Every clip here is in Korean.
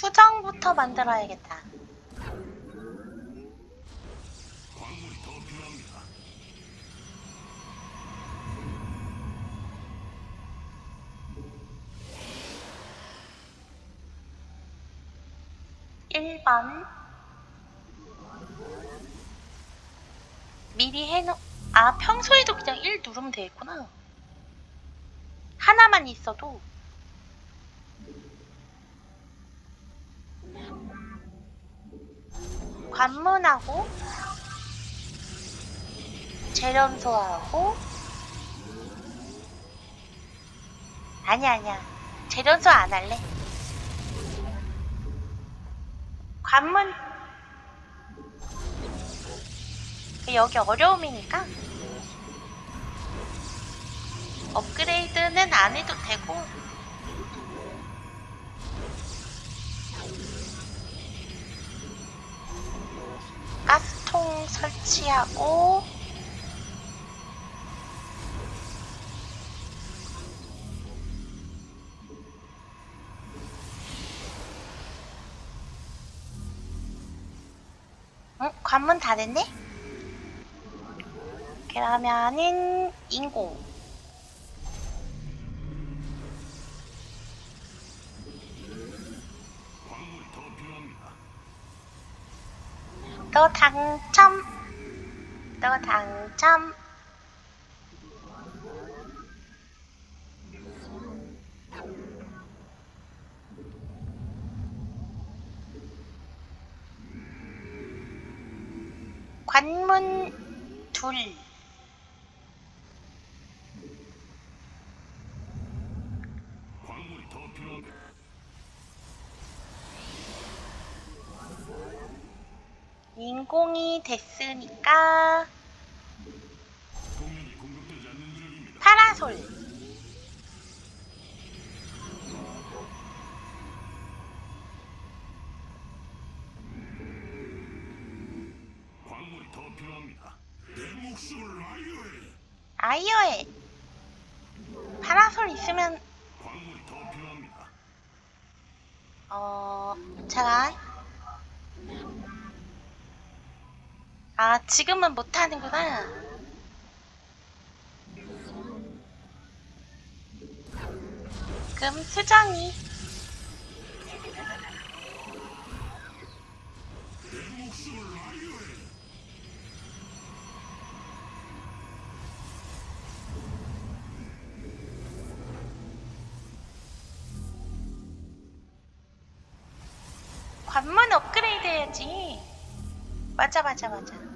수정부터 만들어야겠다. 일번 미리 해놓 아 평소에도 그냥 1 누르면 되겠구나 하나만 있어도 관문하고 재련소하고 아니야 아니야. 재련소 안 할래. 관문. 여기 어려움이니까 업그레이드는 안 해도 되고 설치하고 응? 관문 다 됐네? 그러면은 인공 너 당첨 너 당첨 관문 둘 광물이 더 필요합니다. 인공이 됐으니까. 파라솔 지금은 못하는구나. 그럼 수정이. 관문 업그레이드 해야지. 맞아 맞아 맞아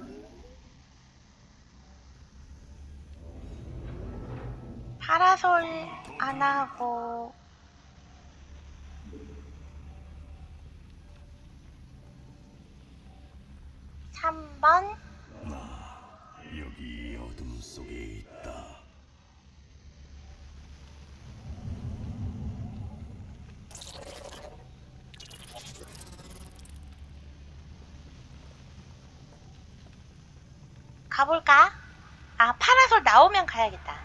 파라솔 안 하고 삼번 여기 어둠 속에 있다. 가볼까? 아 파라솔 나오면 가야겠다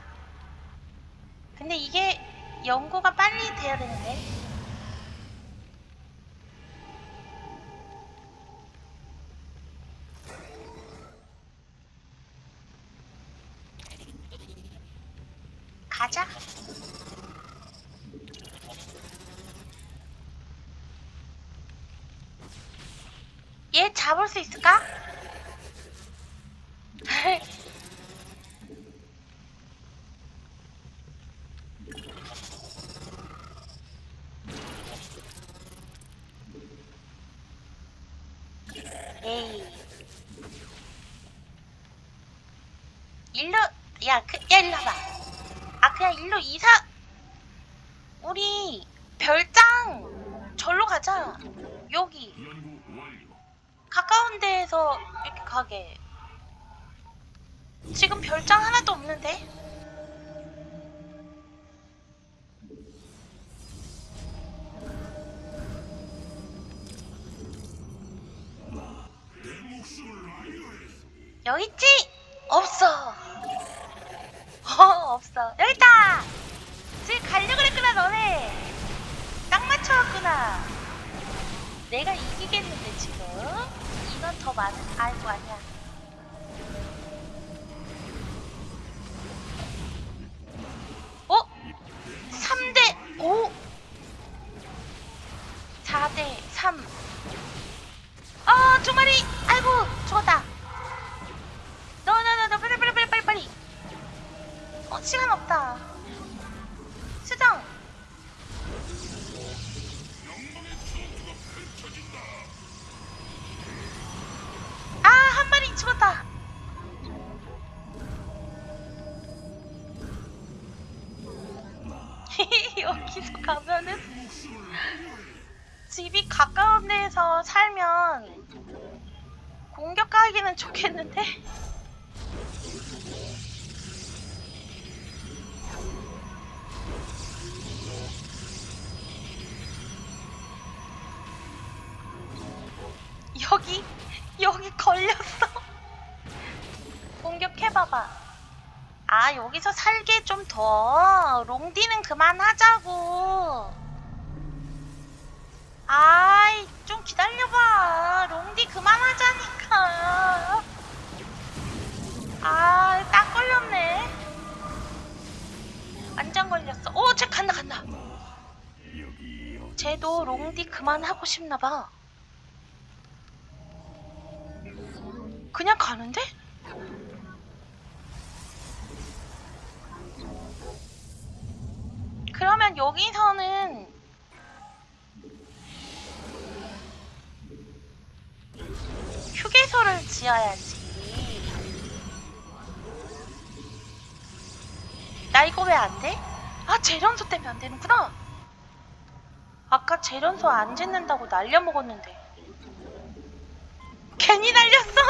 근데 이게 연구가 빨리 돼야 되는데 가자 얘 잡을 수 있을까? 에이. 일로, 야, 그, 야, 일로 와봐. 아, 그냥 일로 이사, 우리 별장 절로 가자. 여기. 가까운 데에서 이렇게 가게. 지금 별장 하나도 없는데? 여기 있지? 없어. 어, 없어. 여기 있다! 지금 가려고 그랬구나, 너네. 딱 맞춰왔구나. 내가 이기겠는데 지금 인원 더 많은 아이고 아니야 어, 시간 없다. 수정! 아, 한 마리 죽었다! 여기서 가면은 집이 가까운 데에서 살면 공격하기는 좋겠는데? 여기 여기 걸렸어. 공격해봐봐. 아 여기서 살게 좀 더. 롱디는 그만하자고. 아이 좀 기다려봐. 롱디 그만하자니까. 아, 딱 걸렸네. 완전 걸렸어. 오, 쟤 간다 간다. 쟤도 롱디 그만하고 싶나봐. 그냥 가는데? 그러면 여기서는 휴게소를 지어야지. 나 이거 왜 안 돼? 아, 재련소 때문에 안 되는구나. 아까 재련소 안 짓는다고 날려 먹었는데. 괜히 날렸어.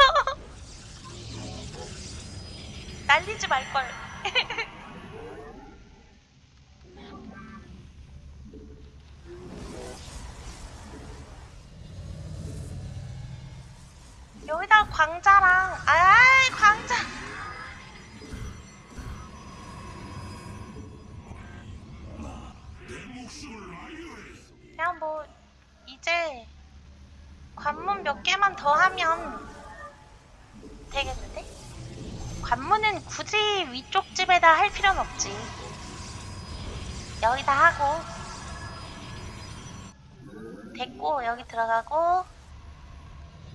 날리지 말걸. 여기다 광자랑, 아이, 광자. 그냥 뭐, 이제 관문 몇 개만 더 하면 되겠는데? 관문은 굳이 위쪽 집에다 할 필요는 없지. 여기다 하고 됐고 여기 들어가고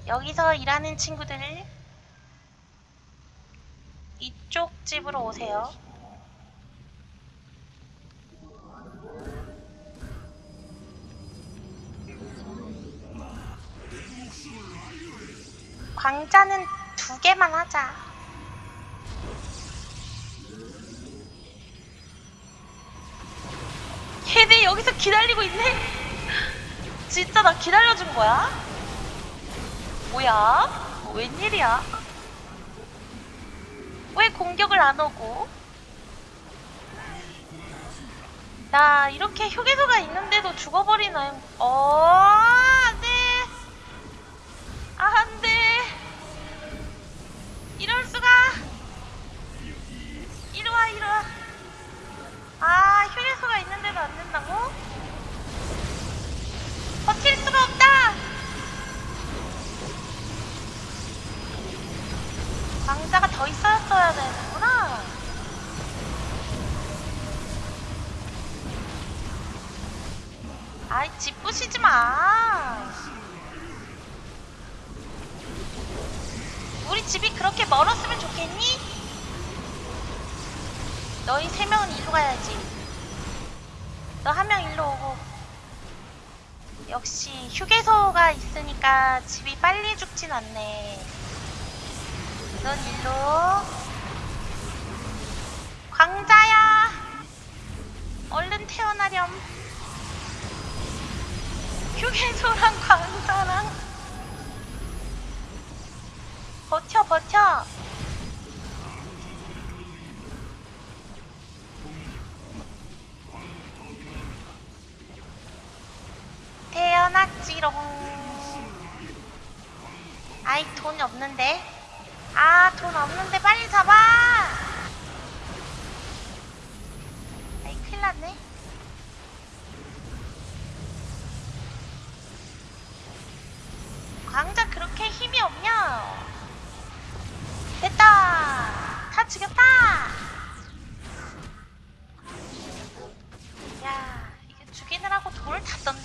여기서 일하는 친구들 이쪽 집으로 오세요. 광자는 두 개만 하자. 여기서 기다리고 있네? 진짜 나 기다려준 거야? 뭐야? 웬일이야? 왜 공격을 안 오고? 나 이렇게 휴게소가 있는데도 죽어버리나요? 어, 안 돼. 아, 안 돼. 이럴 수가. 이리 와, 이리 와. 아, 휴게소가 있는데도 안 된다고? 버틸 수가 없다. 왕자가 더 있었어야 되는구나. 아이, 집 부시지 마. 우리 집이 그렇게 멀었으면 좋겠니? 너희 세 명은 일로 가야지. 너 한 명 일로 오고. 역시 휴게소가 있으니까 집이 빨리 죽진 않네. 넌 일로. 광자야. 얼른 태어나렴. 휴게소랑 광자랑 버텨 버텨. 죽이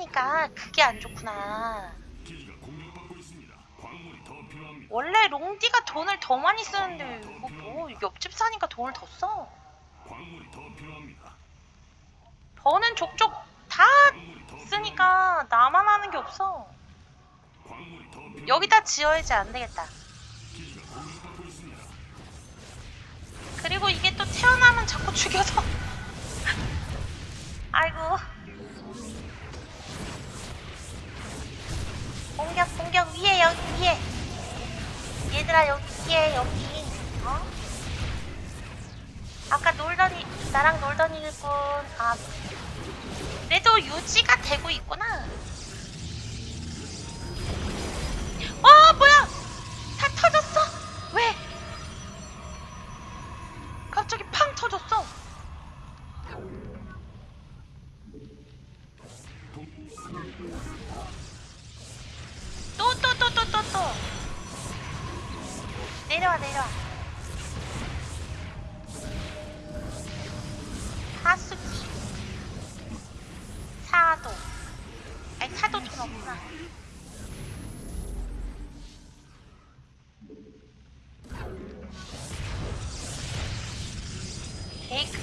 사니까 그게 안 좋구나. 원래 롱디가 돈을 더 많이 쓰는데 뭐, 뭐 옆집 사니까 돈을 더 써. 버는 족족 다 쓰니까 나만 하는 게 없어. 여기다 지어야지 안 되겠다. 그리고 이게 또 태어나면 자꾸 죽여서. 아이고. 공격, 공격, 위에, 여기, 위에. 얘들아, 여기, 위에, 여기. 어? 아까 이, 나랑 놀던 일꾼. 아. 그래도 유지가 되고 있구나. 개그.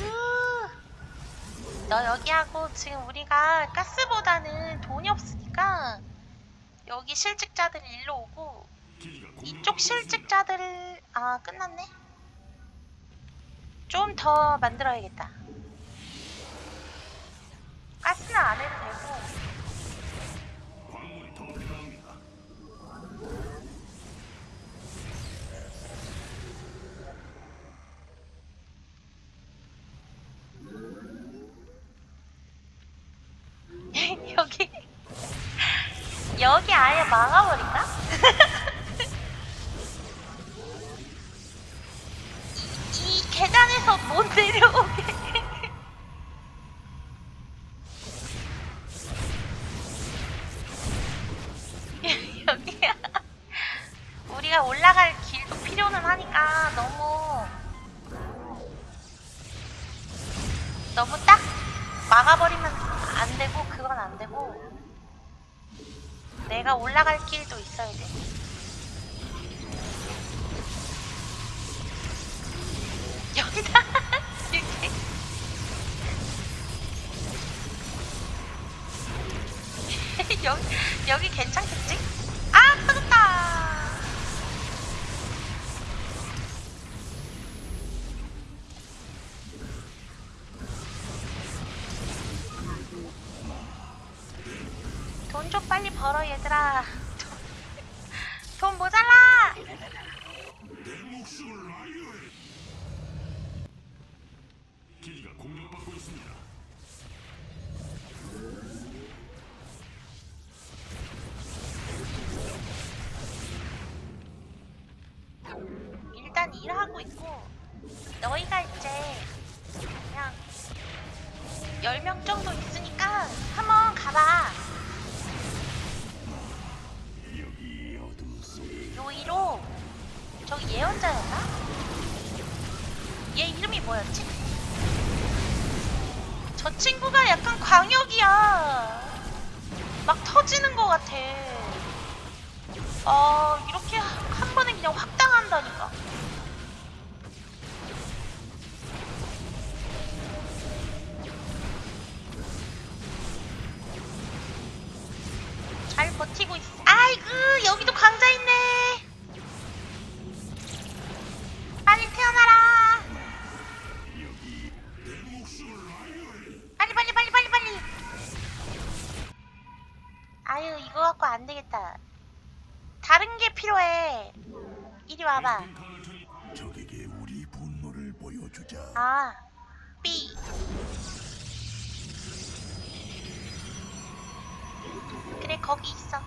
너 여기 하고 지금 우리가 가스보다는 돈이 없으니까 여기 실직자들 일로 오고 이쪽. 실직자들을 아 끝났네. 좀 더 만들어야겠다. 가스는 안 해도 되고 광물이 더 필요합니다. 여기 여기 아예 막아버릴까? 여기 괜찮겠지? 10명 정도 있으니까 한번 가봐 요이로 저기 예언자였나? 얘 이름이 뭐였지? 저 친구가 약간 광역이야 막 터지는 것 같아 어 이렇게 한 번에 그냥 확 당한다니까 잘 버티고 있어. 아이고 여기도 강자 있네. 빨리 태어나라. 빨리 빨리 빨리 빨리 빨리. 갖고 안 되겠다. 다른 게 필요해. 이리 와봐. 적에게 우리 분노를 보여주자. 아, 거기 있어.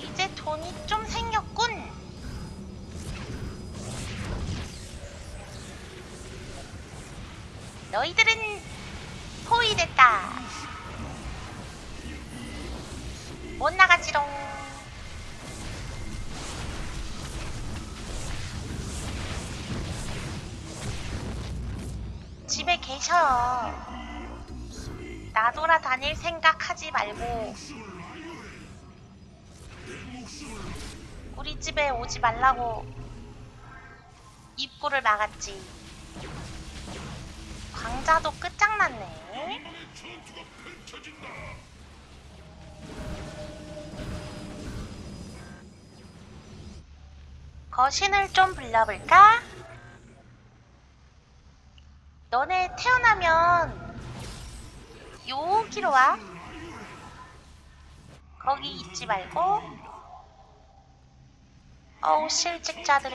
이제 돈이 좀 생겼군. 너희들은 포위됐다. 못 나가지롱. 계셔. 어둠 속에 나돌아 다닐 생각하지 말고. 우리 집에 오지 말라고 입구를 막았지. 광자도 끝장났네. 거신을 좀 불러볼까? 너네 태어나면 여기로 와. 거기 있지 말고. 어우, 실직자들.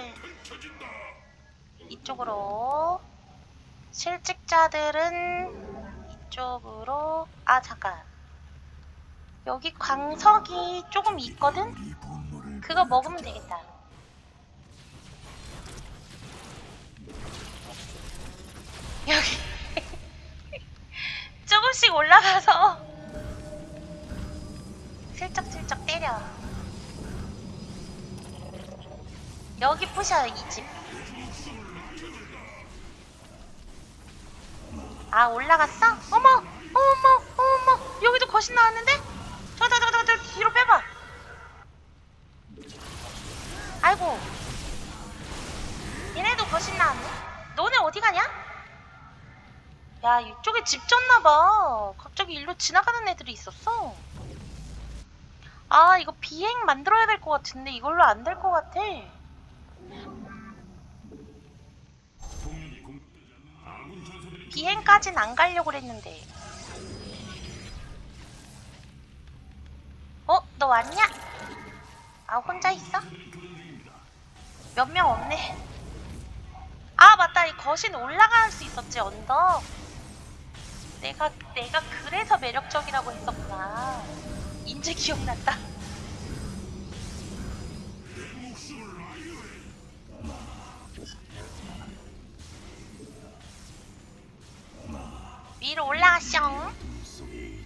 이쪽으로. 실직자들은 이쪽으로. 아, 잠깐. 여기 광석이 조금 있거든? 그거 먹으면 되겠다. 여기 조금씩 올라가서 슬쩍슬쩍 때려. 여기 부셔요 이 집. 아 올라갔어? 어머 어머 어머 여기도 거신 나왔는데? 야 이쪽에 집 졌나봐. 갑자기 일로 지나가는 애들이 있었어. 아 이거 비행 만들어야 될 것 같은데 이걸로 안 될 것 같아. 비행까진 안 가려고 그랬는데. 어? 너 왔냐? 아 혼자 있어? 몇 명 없네. 아 맞다. 이 거신 올라갈 수 있었지 언덕 내가 내가 그래서 매력적이라고 했었구나 이제 기억났다 위로 올라가쇼 속에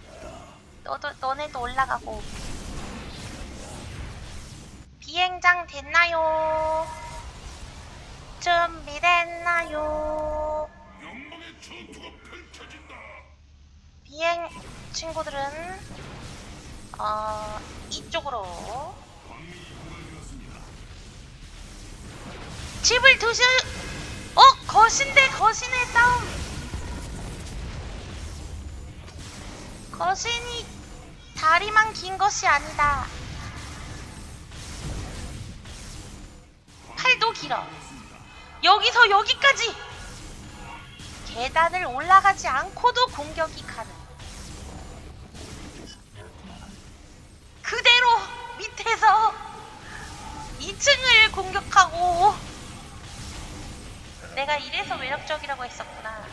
너도 너네도 올라가고 비행장 됐나요? 준비됐나요? 친구들은 어 이쪽으로. 집을 두시 어? 거신대 거신의 싸움. 거신이 다리만 긴 것이 아니다. 팔도 길어. 여기서 여기까지. 계단을 올라가지 않고도 공격이 가능 2층을 공격하고 내가 이래서 매력적이라고 했었구나.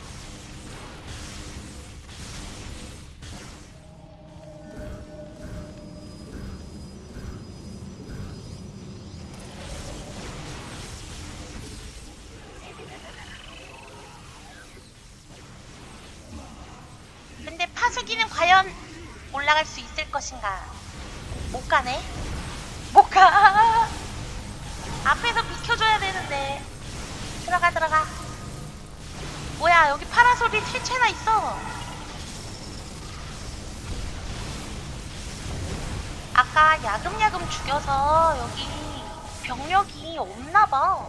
죽여서 여기 병력이 없나봐.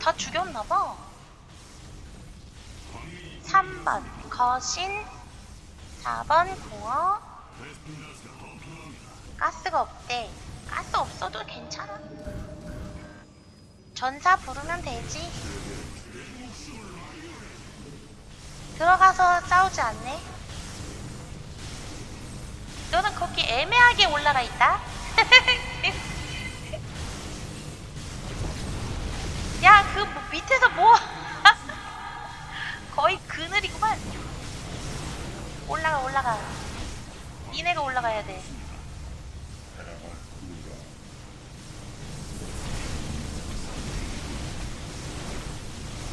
다 죽였나봐. 3번 거신 4번 공어. 가스가 없대. 가스 없어도 괜찮아. 전사 부르면 되지. 들어가서 싸우지 않네. 너는 거기 애매하게 올라가 있다. 야, 그 뭐- 밑에서 뭐? 거의 그늘이구만. 올라가, 올라가. 니네가 올라가야 돼.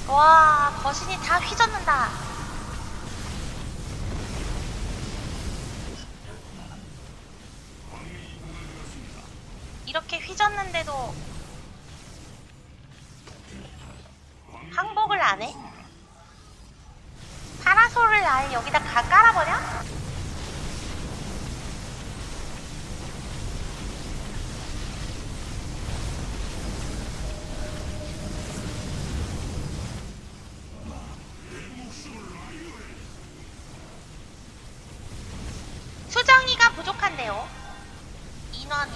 와, 거신이 다 휘젓는다. 이렇게 휘젓는데도 항복을 안 해? 파라솔을 아예 여기다 가 깔아버려? 수정이가 부족한데요. 인원이.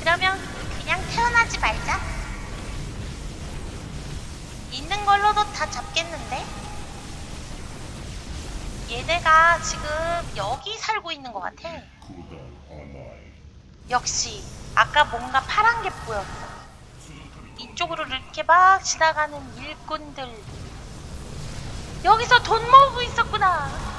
그러면 그냥 태어나지 말자. 있는 걸로도 다 잡겠는데? 얘네가 지금 여기 살고 있는 것 같아. 역시 아까 뭔가 파란 게 보였어. 이쪽으로 이렇게 막 지나가는 일꾼들. 여기서 돈 모으고 있었구나.